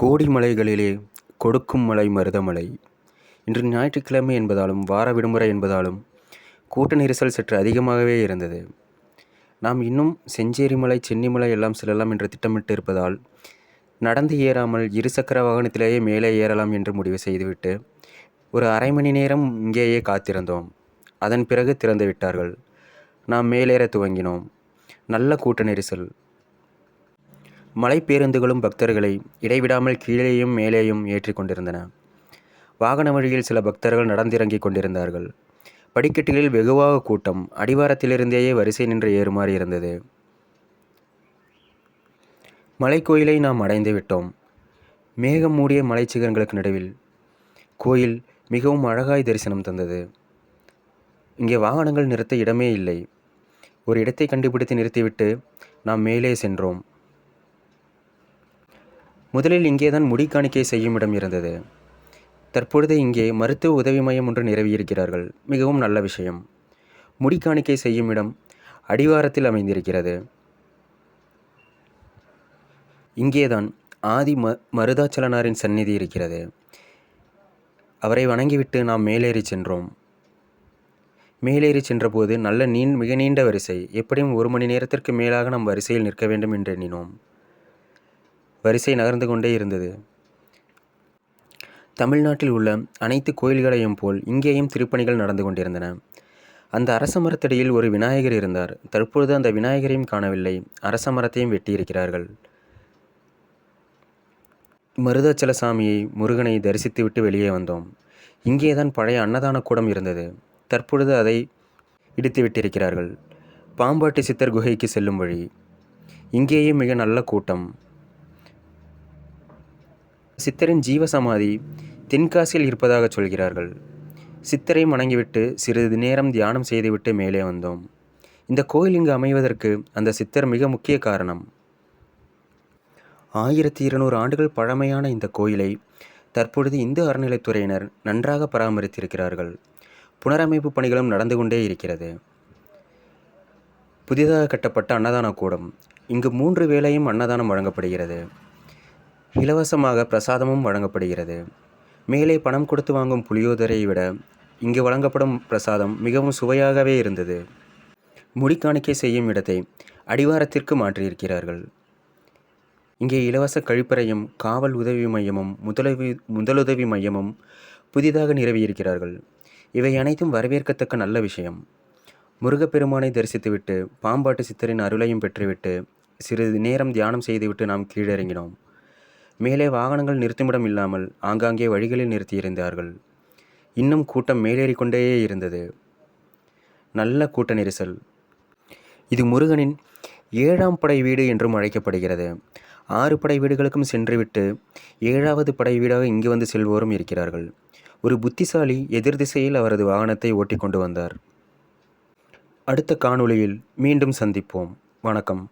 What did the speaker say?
கோடி மலைகளிலே கொடுக்கும் மலை மருதமலை. இன்று ஞாயிற்றுக்கிழமை என்பதாலும் வார விடுமுறை என்பதாலும் கூட்ட நெரிசல் சற்று அதிகமாகவே இருந்தது. நாம் இன்னும் செஞ்சேரி மலை சென்னிமலை எல்லாம் செல்லலாம் என்று திட்டமிட்டு இருப்பதால் நடந்து ஏறாமல் இருசக்கர வாகனத்திலேயே மேலே ஏறலாம் என்று முடிவு செய்துவிட்டு ஒரு அரை மணி நேரம் இங்கேயே காத்திருந்தோம். அதன் பிறகு திறந்து விட்டார்கள் நாம் மேலேற துவங்கினோம். நல்ல கூட்ட நெரிசல். மலை பேருந்துகளும் பக்தர்களை இடைவிடாமல் கீழேயும் மேலேயும் ஏற்றி கொண்டிருந்தன. வாகன வழியில் சில பக்தர்கள் நடந்திறங்கிக் கொண்டிருந்தார்கள். படிக்கட்டுகளில் வெகுவாக கூட்டம் அடிவாரத்திலிருந்தேயே வரிசை நின்று ஏறுமாறு இருந்தது. மலைக்கோயிலை நாம் அடைந்து விட்டோம். மேகம் மூடிய மலைச்சிகரங்களுக்கு நடுவில் கோயில் மிகவும் அழகாய் தரிசனம் தந்தது. இங்கே வாகனங்கள் நிறுத்த இடமே இல்லை. ஒரு இடத்தை கண்டுபிடித்து நிறுத்திவிட்டு நாம் மேலே சென்றோம். முதலில் இங்கேதான் முடி காணிக்கை செய்யும் இடம் இருந்தது. தற்பொழுது இங்கே மருத்துவ உதவி மையம் ஒன்று நிறுவியிருக்கிறார்கள். மிகவும் நல்ல விஷயம். முடி காணிக்கை செய்யும் இடம் அடிவாரத்தில் அமைந்திருக்கிறது. இங்கேதான் ஆதி ம மருதாச்சலனாரின் சந்நிதி இருக்கிறது. அவரை வணங்கிவிட்டு நாம் மேலேறி சென்றோம். மேலேறி சென்றபோது நல்ல நீ மிக நீண்ட வரிசை. எப்படியும் ஒரு மணி நேரத்திற்கு மேலாக நாம் வரிசையில் நிற்க வேண்டும் என்று எண்ணினோம். வரிசை நகர்ந்து கொண்டே இருந்தது. தமிழ்நாட்டில் உள்ள அனைத்து கோயில்களையும் போல் இங்கேயும் திருப்பணிகள் நடந்து கொண்டிருந்தன. அந்த அரச மரத்தடியில் ஒரு விநாயகர் இருந்தார். தற்பொழுது அந்த விநாயகரையும் காணவில்லை. அரச மரத்தையும் வெட்டியிருக்கிறார்கள். மருதாச்சல சாமியை முருகனை தரிசித்துவிட்டு வெளியே வந்தோம். இங்கேதான் பழைய அன்னதான கூடம் இருந்தது. தற்பொழுது அதை இடித்து விட்டிருக்கிறார்கள். பாம்பாட்டி சித்தர் குகைக்கு செல்லும் வழி. இங்கேயும் மிக நல்ல கூட்டம். சித்தரின் ஜீவசமாதி தென்காசியில் இருப்பதாக சொல்கிறார்கள். சித்தரை வணங்கிவிட்டு சிறிது நேரம் தியானம் செய்துவிட்டு மேலே வந்தோம். இந்த கோயில் இங்கு அமைவதற்கு அந்த சித்தர் மிக முக்கிய காரணம். ஆயிரத்தி இருநூறு ஆண்டுகள் பழமையான இந்த கோயிலை தற்பொழுது இந்து அறநிலைத்துறையினர் நன்றாக பராமரித்திருக்கிறார்கள். புனரமைப்பு பணிகளும் நடந்து கொண்டே இருக்கிறது. புதிதாக கட்டப்பட்ட அன்னதான கூடம் இங்கு மூன்று வேளையும் அன்னதானம் வழங்கப்படுகிறது. இலவசமாக பிரசாதமும் வழங்கப்படுகிறது. மேலே பணம் கொடுத்து வாங்கும் புளியோதரை விட இங்கு வழங்கப்படும் பிரசாதம் மிகவும் சுவையாகவே இருந்தது. முடிக்காணிக்கை செய்யும் இடத்தை அடிவாரத்திற்கு மாற்றியிருக்கிறார்கள். இங்கே இலவச கழிப்பறையும் காவல் உதவி மையமும் முதலுதவி முதலுதவி மையமும் புதிதாக நிறுவியிருக்கிறார்கள். இவை அனைத்தும் வரவேற்கத்தக்க நல்ல விஷயம். முருகப்பெருமானை தரிசித்துவிட்டு பாம்பாட்டு சித்தரின் அருளையும் பெற்றுவிட்டு சிறிது நேரம் தியானம் செய்துவிட்டு நாம் கீழிறங்கினோம். மேலே வாகனங்கள் நிறுத்துமிடம் இல்லாமல் ஆங்காங்கே வழிகளில் நிறுத்தியிருந்தார்கள் இன்னும் கூட்டம் மேலேறிக்கொண்டே இருந்தது. நல்ல கூட்ட நெரிசல். இது முருகனின் ஏழாம் படை வீடு என்றும் அழைக்கப்படுகிறது. ஆறு படை வீடுகளுக்கும் சென்றுவிட்டு ஏழாவது படை வீடாக இங்கு வந்து செல்வோரும் இருக்கிறார்கள். ஒரு புத்திசாலி எதிர் திசையில் அவரது வாகனத்தை ஓட்டிக்கொண்டு வந்தார். அடுத்த காணொளியில் மீண்டும் சந்திப்போம். வணக்கம்.